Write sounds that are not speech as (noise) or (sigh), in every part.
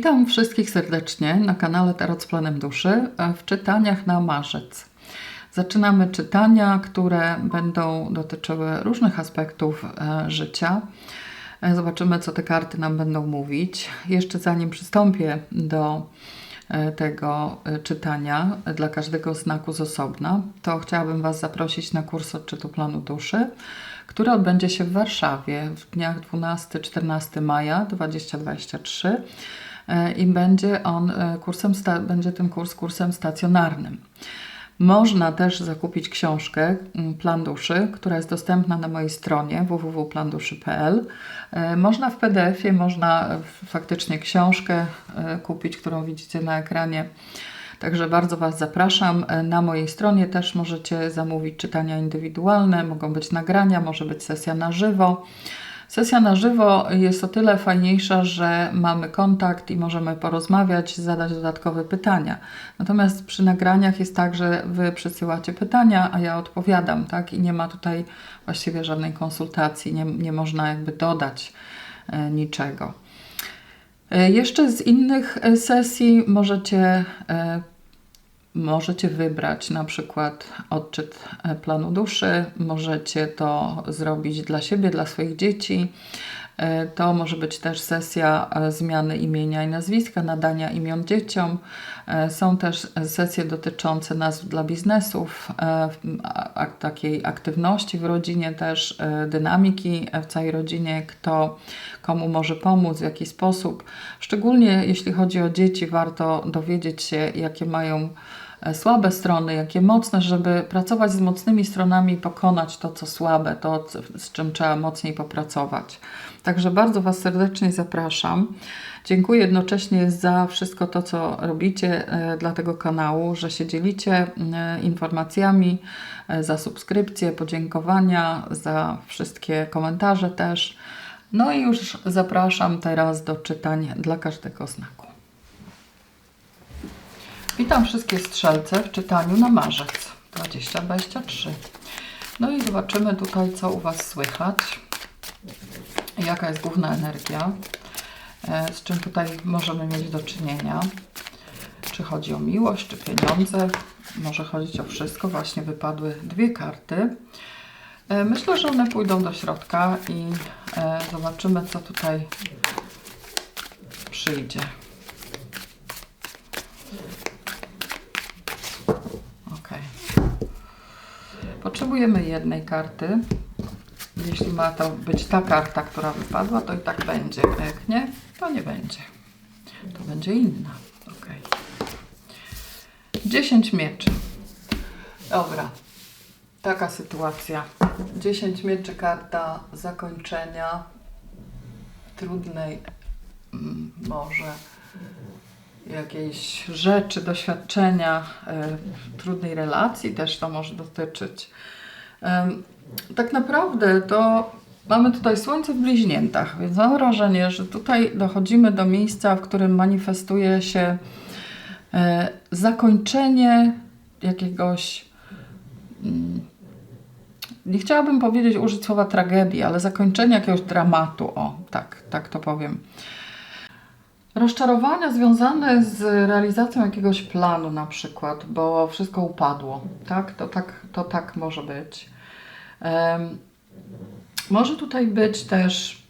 Witam wszystkich serdecznie na kanale Tarot z Planem Duszy e, w czytaniach na marzec. Zaczynamy czytania, które będą dotyczyły różnych aspektów e, życia. E, Zobaczymy, co te karty nam będą mówić. Jeszcze zanim przystąpię do tego czytania dla każdego znaku z osobna, to chciałabym Was zaprosić na kurs odczytu planu duszy, który odbędzie się w Warszawie w dniach 12-14 maja 2023 e, i będzie on e, kursem, będzie ten kurs kursem stacjonarnym. Można też zakupić książkę Plan Duszy, która jest dostępna na mojej stronie www.planduszy.pl. E, Można w PDF-ie, można e, faktycznie książkę e, kupić, którą widzicie na ekranie. Także bardzo Was zapraszam. E, Na mojej stronie też możecie zamówić czytania indywidualne, mogą być nagrania, może być sesja na żywo. Sesja na żywo jest o tyle fajniejsza, że mamy kontakt i możemy porozmawiać, zadać dodatkowe pytania. Natomiast przy nagraniach jest tak, że Wy przesyłacie pytania, a ja odpowiadam, tak? I nie ma tutaj właściwie żadnej konsultacji, nie, nie można jakby dodać e, niczego. E, Jeszcze z innych e, sesji możecie, możecie wybrać na przykład odczyt e, planu duszy, możecie to zrobić dla siebie, dla swoich dzieci. E, To może być też sesja e, zmiany imienia i nazwiska, nadania imion dzieciom. Są też sesje dotyczące nazw dla biznesów, takiej aktywności w rodzinie też, dynamiki w całej rodzinie, kto komu może pomóc, w jaki sposób. Szczególnie jeśli chodzi o dzieci, warto dowiedzieć się, jakie mają słabe strony, jakie mocne, żeby pracować z mocnymi stronami i pokonać to, co słabe, to, z czym trzeba mocniej popracować. Także bardzo Was serdecznie zapraszam. Dziękuję jednocześnie za wszystko to, co robicie e, dla tego kanału, że się dzielicie e, informacjami, e, za subskrypcję, podziękowania, za wszystkie komentarze też. No i już zapraszam teraz do czytań dla każdego znaku. Witam wszystkie strzelce w czytaniu na marzec 2023. No i zobaczymy tutaj, co u Was słychać. Jaka jest główna energia, e, z czym tutaj możemy mieć do czynienia. Czy chodzi o miłość, czy pieniądze. Może chodzić o wszystko. Właśnie wypadły dwie karty. E, Myślę, że one pójdą do środka i e, zobaczymy, co tutaj przyjdzie. Ok. Potrzebujemy jednej karty. Jeśli ma to być ta karta, która wypadła, to i tak będzie. Jak nie, to nie będzie. To będzie inna. Ok. 10 mieczy. Dobra. Taka sytuacja. 10 mieczy, karta zakończenia trudnej, mm, może jakiejś rzeczy, doświadczenia, e, trudnej relacji też to może dotyczyć. Tak naprawdę to mamy tutaj Słońce w bliźniętach, więc mam wrażenie, że tutaj dochodzimy do miejsca, w którym manifestuje się e, zakończenie jakiegoś. mm, Nie chciałabym powiedzieć, użyć słowa tragedii, ale zakończenie jakiegoś dramatu. O, tak, tak to powiem. Rozczarowania związane z realizacją jakiegoś planu na przykład, bo wszystko upadło, tak? To tak, to tak może być. Em, może tutaj być też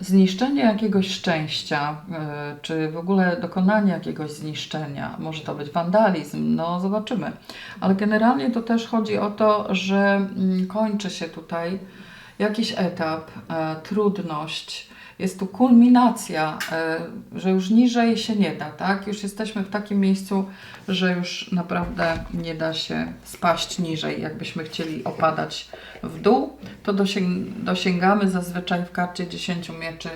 zniszczenie jakiegoś szczęścia, e, czy w ogóle dokonanie jakiegoś zniszczenia. Może to być wandalizm, no zobaczymy. Ale generalnie to też chodzi o to, że mm, kończy się tutaj jakiś etap, e, trudność. Jest tu kulminacja, e, że już niżej się nie da, tak? Już jesteśmy w takim miejscu, że już naprawdę nie da się spaść niżej. Jakbyśmy chcieli opadać w dół, to dosięg- dosięgamy zazwyczaj w karcie 10 mieczy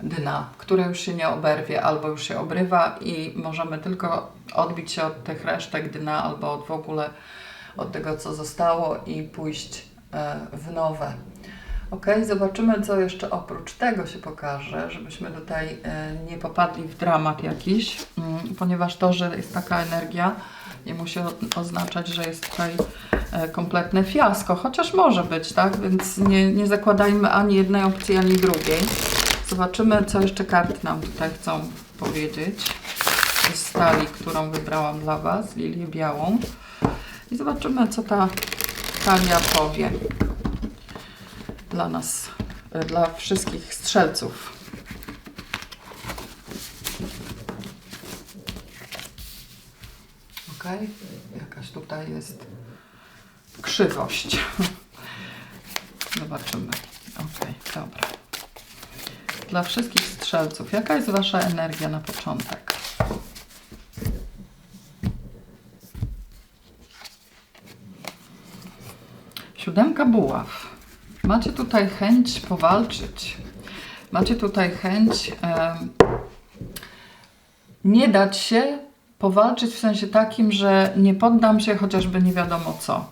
dna, które już się nie oberwie albo już się obrywa i możemy tylko odbić się od tych resztek dna albo od w ogóle od tego, co zostało i pójść e, w nowe. Ok, zobaczymy, co jeszcze oprócz tego się pokaże, żebyśmy tutaj e, nie popadli w dramat jakiś, mm, ponieważ to, że jest taka energia, nie musi oznaczać, że jest tutaj e, kompletne fiasko, chociaż może być, tak? Więc nie, nie zakładajmy ani jednej opcji, ani drugiej. Zobaczymy, co jeszcze karty nam tutaj chcą powiedzieć. Z stali, którą wybrałam dla Was, lilię białą. I zobaczymy, co ta talia powie dla nas, e, dla wszystkich strzelców. Ok, jakaś tutaj jest krzywość. (laughs) Zobaczymy. Ok, dobra. Dla wszystkich strzelców, jaka jest Wasza energia na początek? Siódemka buław. Macie tutaj chęć powalczyć. Macie tutaj chęć em, nie dać się powalczyć w sensie takim, że nie poddam się chociażby nie wiadomo co.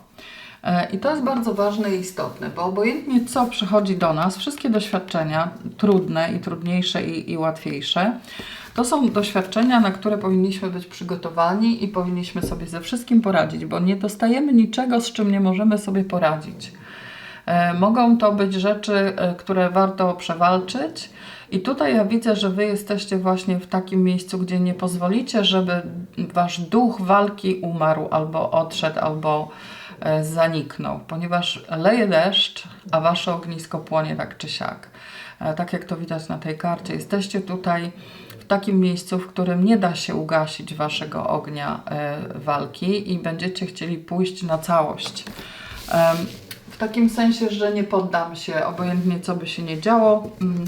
E, I to jest bardzo ważne i istotne, bo obojętnie co przychodzi do nas, wszystkie doświadczenia, trudne i trudniejsze i, i łatwiejsze, to są doświadczenia, na które powinniśmy być przygotowani i powinniśmy sobie ze wszystkim poradzić, bo nie dostajemy niczego, z czym nie możemy sobie poradzić. E, Mogą to być rzeczy, e, które warto przewalczyć. I tutaj ja widzę, że Wy jesteście właśnie w takim miejscu, gdzie nie pozwolicie, żeby Wasz duch walki umarł, albo odszedł, albo e, zaniknął, ponieważ leje deszcz, a Wasze ognisko płonie tak czy siak. Tak jak to widać na tej karcie, jesteście tutaj w takim miejscu, w którym nie da się ugasić Waszego ognia walki i będziecie chcieli pójść na całość. W takim sensie, że nie poddam się, obojętnie co by się nie działo. Mm,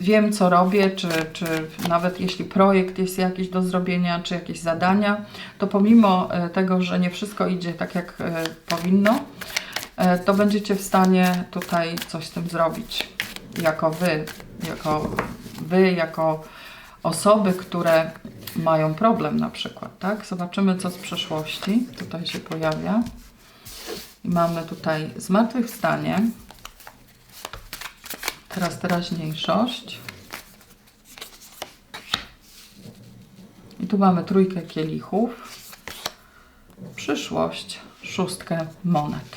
Wiem, co robię, czy, czy nawet jeśli projekt jest jakiś do zrobienia, czy jakieś zadania, to pomimo e, tego, że nie wszystko idzie tak, jak e, powinno, e, to będziecie w stanie tutaj coś z tym zrobić. Jako wy, jako wy, jako osoby, które mają problem na przykład, tak? Zobaczymy, co z przeszłości tutaj się pojawia. I mamy tutaj zmartwychwstanie, teraz teraźniejszość. I tu mamy trójkę kielichów, przyszłość, szóstkę monet.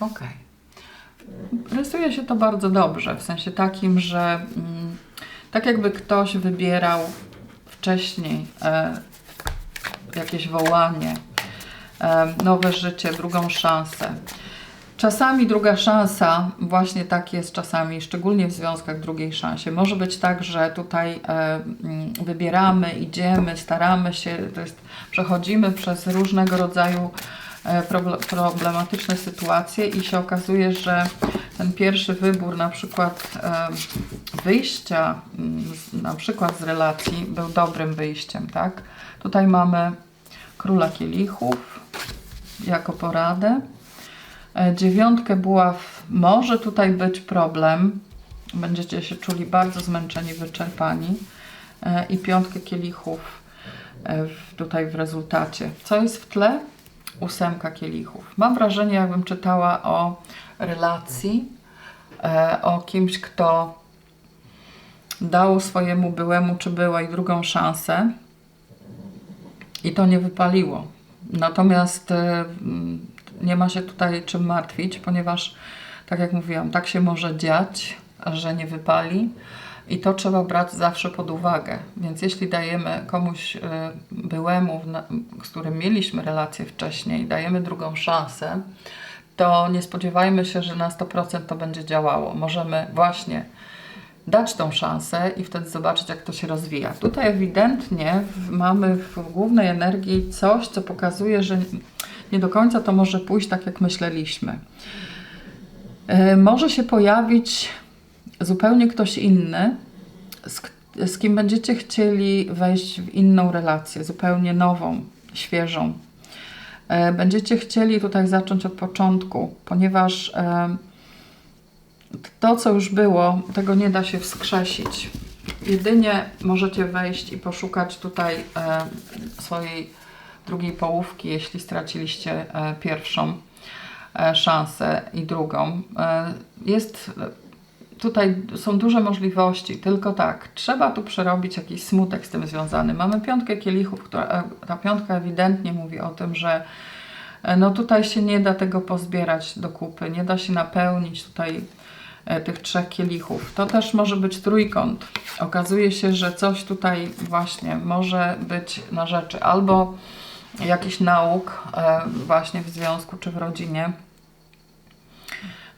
Ok. Rysuje się to bardzo dobrze, w sensie takim, że mm, tak jakby ktoś wybierał wcześniej e, jakieś wołanie, nowe życie, drugą szansę. Czasami druga szansa, właśnie tak jest czasami, szczególnie w związkach drugiej szansie. Może być tak, że tutaj wybieramy, idziemy, staramy się, to jest, przechodzimy przez różnego rodzaju e, proble- problematyczne sytuacje i się okazuje, że ten pierwszy wybór, na przykład wyjścia, na przykład z relacji, był dobrym wyjściem, tak? Tutaj mamy króla kielichów jako poradę. E, Dziewiątkę buław może tutaj być problem. Będziecie się czuli bardzo zmęczeni, wyczerpani. E, I piątkę kielichów e, tutaj w rezultacie. Co jest w tle? Ósemka kielichów. Mam wrażenie, jakbym czytała o relacji, o kimś, kto dał swojemu byłemu czy byłej drugą szansę i to nie wypaliło. Natomiast mm, nie ma się tutaj czym martwić, ponieważ, tak jak mówiłam, tak się może dziać, że nie wypali i to trzeba brać zawsze pod uwagę. Więc jeśli dajemy komuś e, byłemu, z którym mieliśmy relację wcześniej, dajemy drugą szansę, to nie spodziewajmy się, że na 100% to będzie działało. Możemy właśnie dać tą szansę i wtedy zobaczyć, jak to się rozwija. Tutaj ewidentnie mamy w głównej energii coś, co pokazuje, że nie do końca to może pójść tak, jak myśleliśmy. E, Może się pojawić zupełnie ktoś inny, z, z kim będziecie chcieli wejść w inną relację, zupełnie nową, świeżą. E, Będziecie chcieli tutaj zacząć od początku, ponieważ e, to, co już było, tego nie da się wskrzesić. Jedynie możecie wejść i poszukać tutaj e, swojej drugiej połówki, jeśli straciliście e, pierwszą e, szansę i drugą. E, jest tutaj są duże możliwości, tylko tak, trzeba tu przerobić jakiś smutek z tym związany. Mamy piątkę kielichów, która, e, ta piątka ewidentnie mówi o tym, że e, no tutaj się nie da tego pozbierać do kupy, nie da się napełnić tutaj e, tych trzech kielichów. To też może być trójkąt. Okazuje się, że coś tutaj właśnie może być na rzeczy albo jakiś nauk e, właśnie w związku czy w rodzinie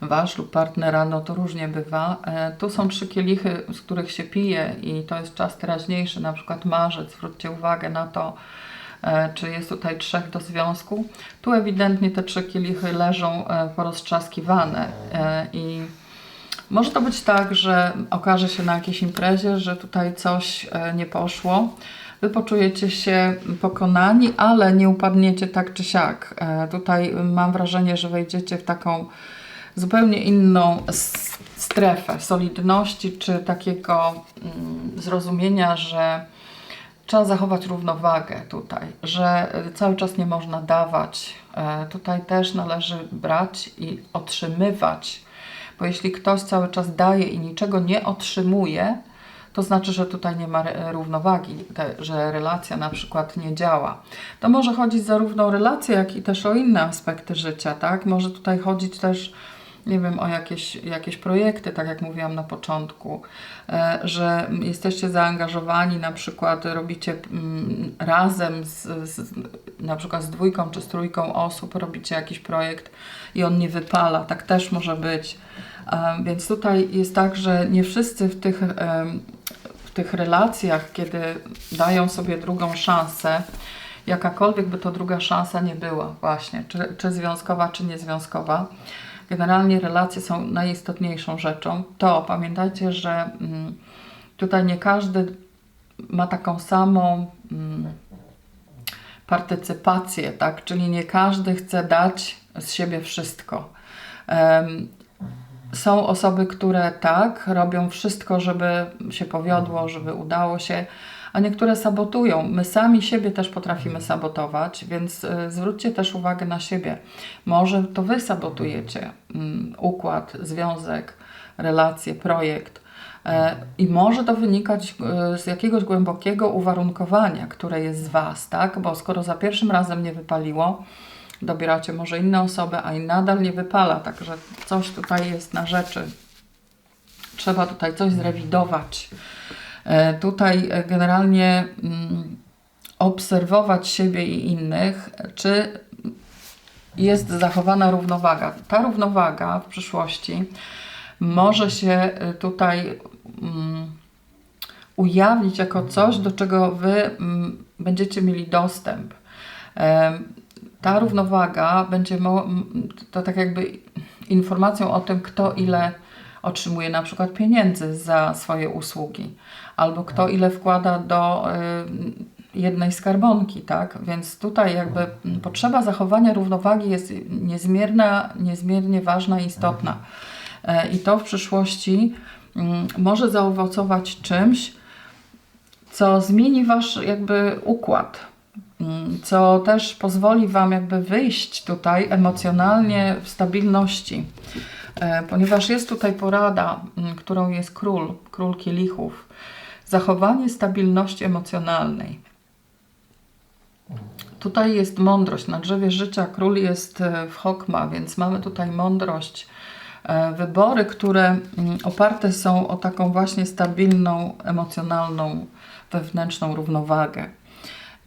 wasz lub partnera, no to różnie bywa. E, tu są trzy kielichy, z których się pije i to jest czas teraźniejszy, na przykład marzec. Zwróćcie uwagę na to, e, czy jest tutaj trzech do związku. Tu ewidentnie te trzy kielichy leżą e, poroztrzaskiwane e, i może to być tak, że okaże się na jakiejś imprezie, że tutaj coś e, nie poszło. Wy poczujecie się pokonani, ale nie upadniecie tak czy siak. E, Tutaj mam wrażenie, że wejdziecie w taką zupełnie inną strefę solidności czy takiego mm, zrozumienia, że trzeba zachować równowagę tutaj, że cały czas nie można dawać. E, Tutaj też należy brać i otrzymywać, bo jeśli ktoś cały czas daje i niczego nie otrzymuje, to znaczy, że tutaj nie ma równowagi, że relacja na przykład nie działa. To może chodzić zarówno o relacje, jak i też o inne aspekty życia, tak? Może tutaj chodzić też nie wiem, o jakieś, jakieś projekty, tak jak mówiłam na początku, e, że jesteście zaangażowani, na przykład robicie mm, razem z, z, na przykład z dwójką czy z trójką osób, robicie jakiś projekt i on nie wypala, tak też może być. E, Więc tutaj jest tak, że nie wszyscy w tych, em, w tych relacjach, kiedy dają sobie drugą szansę, jakakolwiek by to druga szansa nie była, właśnie, czy, czy związkowa, czy niezwiązkowa, Generalnie relacje są najistotniejszą rzeczą. To pamiętajcie, że mm, tutaj nie każdy ma taką samą mm, partycypację, tak? Czyli nie każdy chce dać z siebie wszystko. Są osoby, które tak, robią wszystko, żeby się powiodło, żeby udało się, a niektóre sabotują. My sami siebie też potrafimy sabotować, więc y, zwróćcie też uwagę na siebie. Może to Wy sabotujecie mm, układ, związek, relacje, projekt. E, I może to wynikać e, z jakiegoś głębokiego uwarunkowania, które jest z Was, tak? Bo skoro za pierwszym razem nie wypaliło, dobieracie może inne osoby, a i nadal nie wypala, także coś tutaj jest na rzeczy. Trzeba tutaj coś zrewidować. E, Tutaj e, generalnie mm, obserwować siebie i innych, czy jest zachowana równowaga. Ta równowaga w przyszłości może się e, tutaj mm, ujawnić jako coś, do czego Wy mm, będziecie mieli dostęp. Ta równowaga będzie to tak jakby informacją o tym, kto ile otrzymuje na przykład pieniędzy za swoje usługi, albo kto ile wkłada do y, jednej skarbonki, tak? Więc tutaj jakby potrzeba zachowania równowagi jest niezmierna, niezmiernie ważna i istotna. E, I to w przyszłości mm, może zaowocować czymś, co zmieni wasz jakby układ, co też pozwoli wam jakby wyjść tutaj emocjonalnie w stabilności. E, Ponieważ jest tutaj porada, którą jest król, król kielichów. Zachowanie stabilności emocjonalnej. Tutaj jest mądrość. Na drzewie życia król jest e, w Hokma, więc mamy tutaj mądrość. E, Wybory, które oparte są o taką właśnie stabilną, emocjonalną, wewnętrzną równowagę.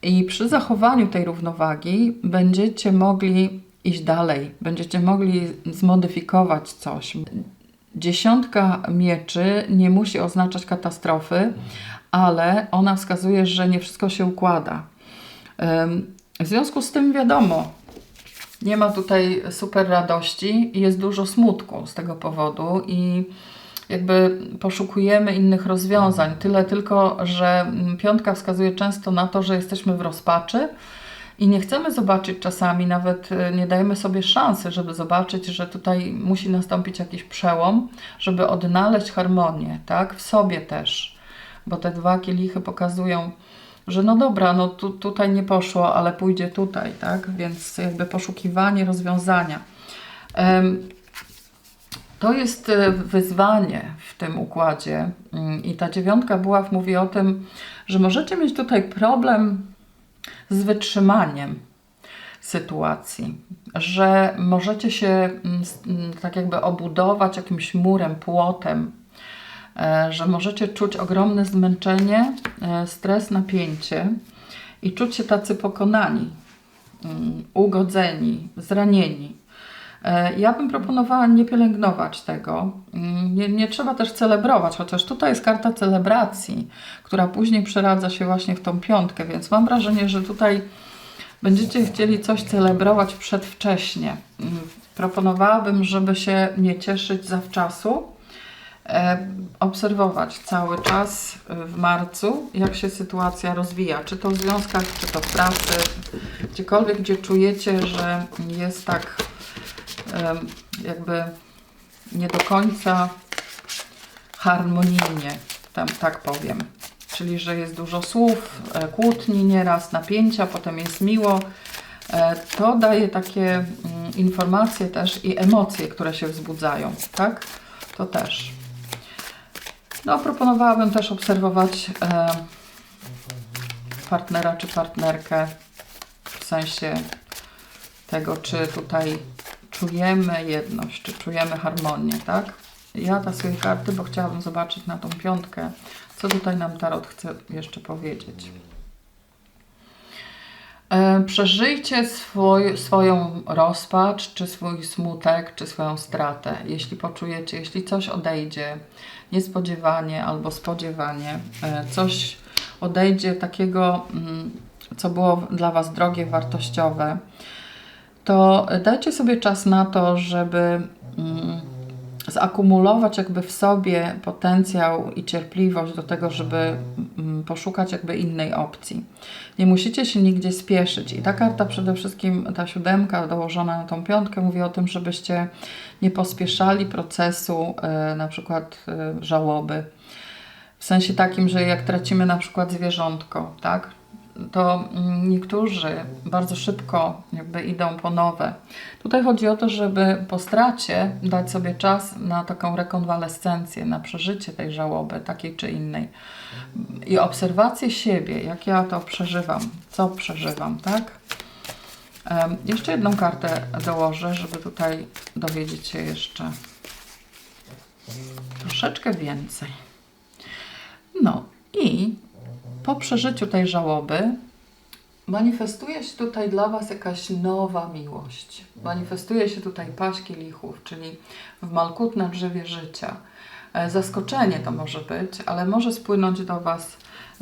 I przy zachowaniu tej równowagi będziecie mogli iść dalej, będziecie mogli zmodyfikować coś. Dziesiątka mieczy nie musi oznaczać katastrofy, ale ona wskazuje, że nie wszystko się układa. W związku z tym wiadomo, nie ma tutaj super radości jest dużo smutku z tego powodu i jakby poszukujemy innych rozwiązań. Tyle tylko, że mm, piątka wskazuje często na to, że jesteśmy w rozpaczy i nie chcemy zobaczyć czasami, nawet y, nie dajemy sobie szansy, żeby zobaczyć, że tutaj musi nastąpić jakiś przełom, żeby odnaleźć harmonię, tak? W sobie też. Bo te dwa kielichy pokazują, że no dobra, no tu, tutaj nie poszło, ale pójdzie tutaj, tak? Więc jakby poszukiwanie rozwiązania. To jest e, wyzwanie w tym układzie Mm, i ta dziewiątka buław mówi o tym, że możecie mieć tutaj problem z wytrzymaniem. sytuacji, że możecie się mm, mm, tak jakby obudować jakimś murem, płotem, e, że możecie czuć ogromne zmęczenie, e, stres, napięcie i czuć się tacy pokonani, ugodzeni, zranieni. E, Ja bym proponowała nie pielęgnować tego. Mm, Nie, nie trzeba też celebrować, chociaż tutaj jest karta celebracji, która później przeradza się właśnie w tą piątkę, więc mam wrażenie, że tutaj będziecie chcieli coś celebrować przedwcześnie. Mm, Proponowałabym, żeby się nie cieszyć zawczasu, e, obserwować cały czas e, w marcu, jak się sytuacja rozwija, czy to w związkach, czy to w pracy, gdziekolwiek, gdzie czujecie, że jest tak jakby nie do końca harmonijnie, tam, tak powiem. Czyli, że jest dużo słów, e, kłótni nieraz, napięcia, potem jest miło. E, To daje takie mm, informacje też i emocje, które się wzbudzają, tak? To też. No, proponowałabym też obserwować partnera czy partnerkę w sensie tego, czy tutaj czujemy jedność, czy czujemy harmonię, tak? Ja tasuję karty, bo chciałabym zobaczyć na tą piątkę, co tutaj nam Tarot chce jeszcze powiedzieć. E, Przeżyjcie swój, swoją rozpacz, czy swój smutek, czy swoją stratę. Jeśli poczujecie, jeśli coś odejdzie niespodziewanie albo spodziewanie, e, coś odejdzie takiego, mm, co było dla Was drogie, wartościowe, to dajcie sobie czas na to, żeby mm, zakumulować jakby w sobie potencjał i cierpliwość do tego, żeby mm, poszukać jakby innej opcji. Nie musicie się nigdzie spieszyć. I ta karta przede wszystkim, ta siódemka dołożona na tą piątkę mówi o tym, żebyście nie pospieszali procesu e, na przykład e, żałoby. W sensie takim, że jak tracimy na przykład zwierzątko, tak? To mm, niektórzy bardzo szybko jakby idą po nowe. Tutaj chodzi o to, żeby po stracie dać sobie czas na taką rekonwalescencję, na przeżycie tej żałoby, takiej czy innej. I obserwację siebie, jak ja to przeżywam, co przeżywam, tak? Jeszcze jedną kartę dołożę, żeby tutaj dowiedzieć się jeszcze troszeczkę więcej. No i po przeżyciu tej żałoby manifestuje się tutaj dla Was jakaś nowa miłość. Manifestuje się tutaj paść kielichów, czyli w malkut na drzewie życia. E, Zaskoczenie to może być, ale może spłynąć do Was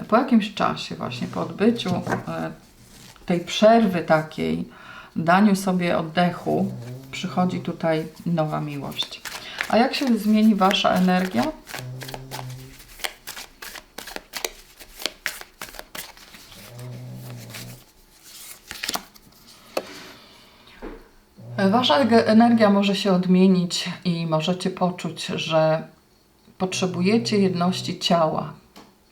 po jakimś czasie, właśnie po odbyciu e, tej przerwy takiej, daniu sobie oddechu, przychodzi tutaj nowa miłość. A jak się zmieni Wasza energia? Wasza energia może się odmienić i możecie poczuć, że potrzebujecie jedności ciała,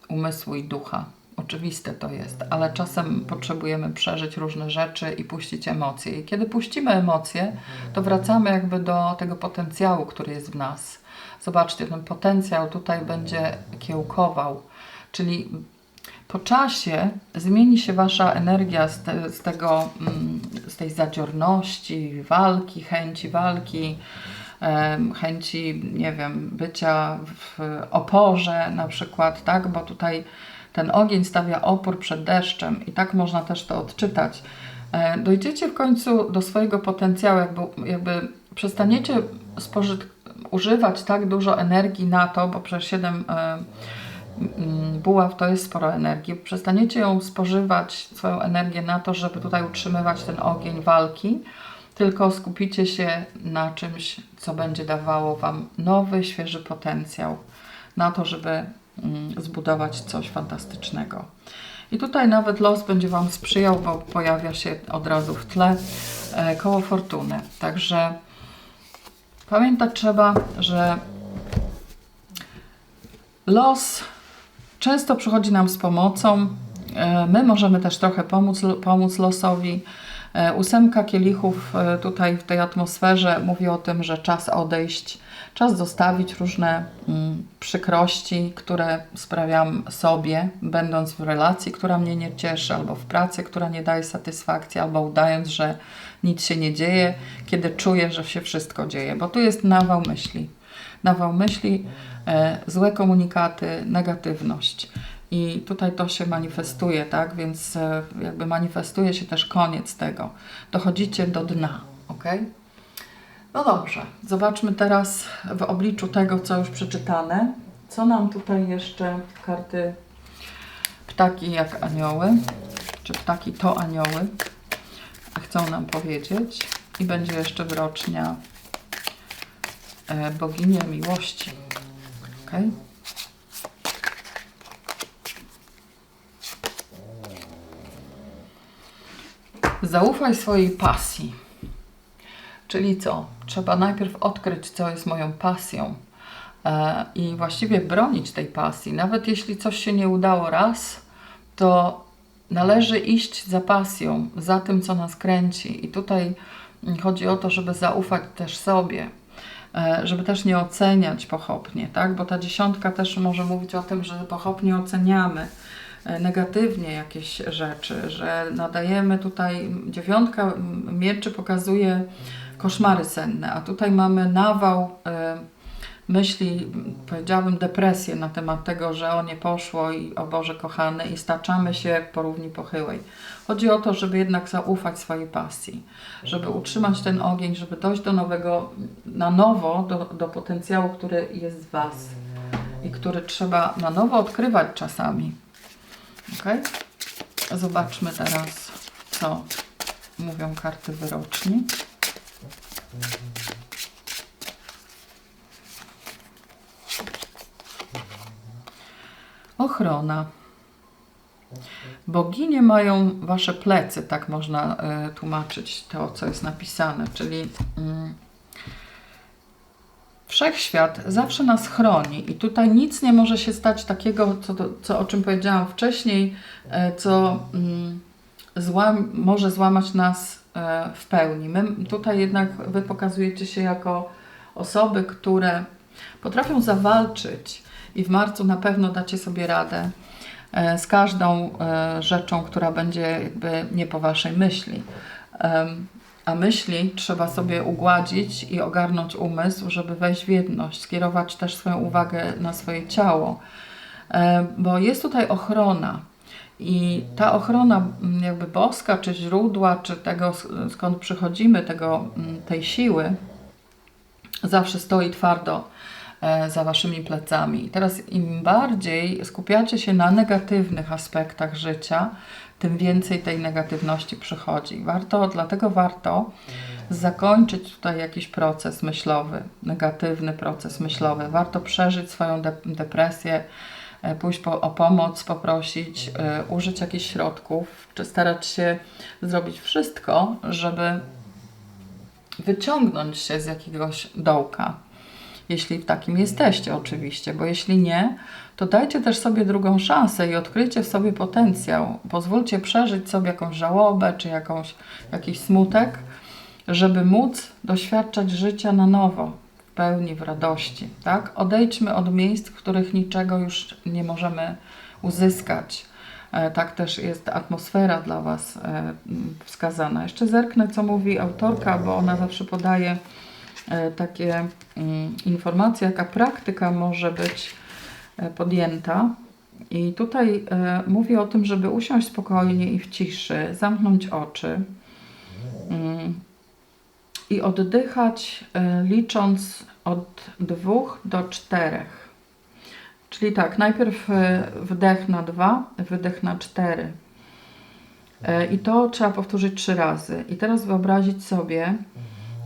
umysłu i ducha. Oczywiste to jest, ale czasem potrzebujemy przeżyć różne rzeczy i puścić emocje. I kiedy puścimy emocje, to wracamy jakby do tego potencjału, który jest w nas. Zobaczcie, ten potencjał tutaj będzie kiełkował, czyli po czasie zmieni się wasza energia z, te, z tego, mm, z tej zadziorności, walki, chęci walki, chęci, nie wiem, bycia w oporze na przykład, tak? Bo tutaj ten ogień stawia opór przed deszczem i tak można też to odczytać. E, Dojdziecie w końcu do swojego potencjału, jakby, jakby przestaniecie używać tak dużo energii na to, bo przez 7 mm, buław to jest sporo energii. Przestaniecie ją spożywać, swoją energię na to, żeby tutaj utrzymywać ten ogień walki, tylko skupicie się na czymś, co będzie dawało Wam nowy, świeży potencjał na to, żeby mm, zbudować coś fantastycznego. I tutaj nawet los będzie Wam sprzyjał, bo pojawia się od razu w tle e, koło fortuny. Także pamiętać trzeba, że los często przychodzi nam z pomocą. E, My możemy też trochę pomóc, pomóc losowi. E, Ósemka kielichów e, tutaj w tej atmosferze mówi o tym, że czas odejść, czas zostawić różne mm, przykrości, które sprawiam sobie, będąc w relacji, która mnie nie cieszy, albo w pracy, która nie daje satysfakcji, albo udając, że nic się nie dzieje, kiedy czuję, że się wszystko dzieje, bo tu jest nawał myśli. Nawał myśli, e, złe komunikaty, negatywność. I tutaj to się manifestuje, tak? Więc e, jakby manifestuje się też koniec tego. Dochodzicie do dna, ok? No dobrze, zobaczmy teraz w obliczu tego, co już przeczytane, co nam tutaj jeszcze karty ptaki jak anioły, czy ptaki to anioły chcą nam powiedzieć. I będzie jeszcze wyrocznia boginia miłości. ok? Zaufaj swojej pasji. Czyli co? Trzeba najpierw odkryć, co jest moją pasją e, i właściwie bronić tej pasji. Nawet jeśli coś się nie udało raz, to należy iść za pasją, za tym, co nas kręci. I tutaj chodzi o to, żeby zaufać też sobie, e, żeby też nie oceniać pochopnie, tak? Bo ta dziesiątka też może mówić o tym, że pochopnie oceniamy e, negatywnie jakieś rzeczy, że nadajemy tutaj, dziewiątka mieczy pokazuje koszmary senne, a tutaj mamy nawał e, myśli, powiedziałabym depresję na temat tego, że o nie poszło i o Boże kochany i staczamy się po równi pochyłej. Chodzi o to, żeby jednak zaufać swojej pasji, żeby utrzymać ten ogień, żeby dojść do nowego, na nowo, do, do potencjału, który jest w Was i który trzeba na nowo odkrywać czasami. Ok? Zobaczmy teraz, co mówią karty wyroczni. Ochrona. Boginie mają wasze plecy, tak można y, tłumaczyć to, co jest napisane, czyli y, wszechświat zawsze nas chroni i tutaj nic nie może się stać takiego, co, co o czym powiedziałam wcześniej, y, co y, złam, może złamać nas y, w pełni. My tutaj jednak wy pokazujecie się jako osoby, które potrafią zawalczyć i w marcu na pewno dacie sobie radę e, z każdą e, rzeczą, która będzie jakby nie po waszej myśli. A myśli trzeba sobie ugładzić i ogarnąć umysł, żeby wejść w jedność, skierować też swoją uwagę na swoje ciało, bo jest tutaj ochrona. I ta ochrona jakby boska, czy źródła, czy tego skąd przychodzimy, tego, tej siły, zawsze stoi twardo za waszymi plecami. Teraz im bardziej skupiacie się na negatywnych aspektach życia, tym więcej tej negatywności przychodzi. Warto, dlatego warto zakończyć tutaj jakiś proces myślowy, negatywny proces myślowy. Warto przeżyć swoją de depresję, e, pójść po, o pomoc, poprosić, y, użyć jakichś środków, czy starać się zrobić wszystko, żeby wyciągnąć się z jakiegoś dołka, jeśli w takim jesteście oczywiście, bo jeśli nie, to dajcie też sobie drugą szansę i odkryjcie w sobie potencjał. Pozwólcie przeżyć sobie jakąś żałobę czy jakąś, jakiś smutek, żeby móc doświadczać życia na nowo, w pełni, w radości. Tak? Odejdźmy od miejsc, w których niczego już nie możemy uzyskać. E, tak też jest atmosfera dla Was e, wskazana. Jeszcze zerknę, co mówi autorka, bo ona zawsze podaje takie mm, informacje, jaka praktyka może być e, podjęta. I tutaj e, mówię o tym, żeby usiąść spokojnie i w ciszy, zamknąć oczy mm, i oddychać licząc od dwóch do czterech. Czyli tak, najpierw wdech na dwa, wydech na cztery. I to trzeba powtórzyć trzy razy. I teraz wyobrazić sobie,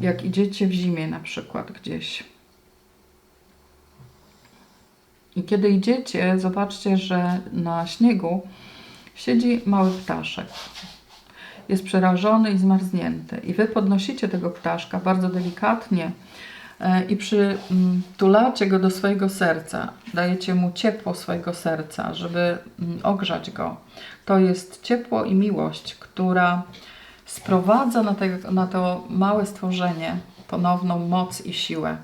jak idziecie w zimie na przykład gdzieś. I kiedy idziecie, zobaczcie, że na śniegu siedzi mały ptaszek. Jest przerażony i zmarznięty. I wy podnosicie tego ptaszka bardzo delikatnie e, i przytulacie go do swojego serca. Dajecie mu ciepło swojego serca, żeby mm, ogrzać go. To jest ciepło i miłość, która sprowadza na, te, na to małe stworzenie ponowną moc i siłę.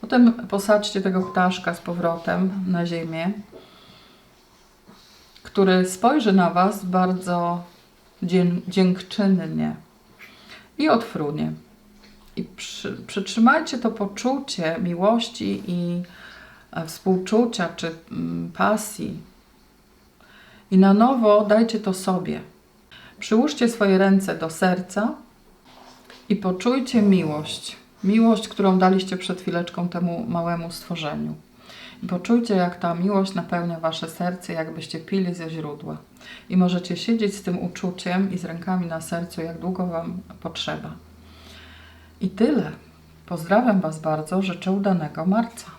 Potem posadźcie tego ptaszka z powrotem na ziemię, który spojrzy na Was bardzo dziękczynnie i odfrunie. I przy, przytrzymajcie to poczucie miłości i e, współczucia czy mm, pasji. I na nowo dajcie to sobie. Przyłóżcie swoje ręce do serca i poczujcie miłość. Miłość, którą daliście przed chwileczką temu małemu stworzeniu. I poczujcie, jak ta miłość napełnia wasze serce, jakbyście pili ze źródła. I możecie siedzieć z tym uczuciem i z rękami na sercu, jak długo wam potrzeba. I tyle. Pozdrawiam Was bardzo, życzę udanego marca.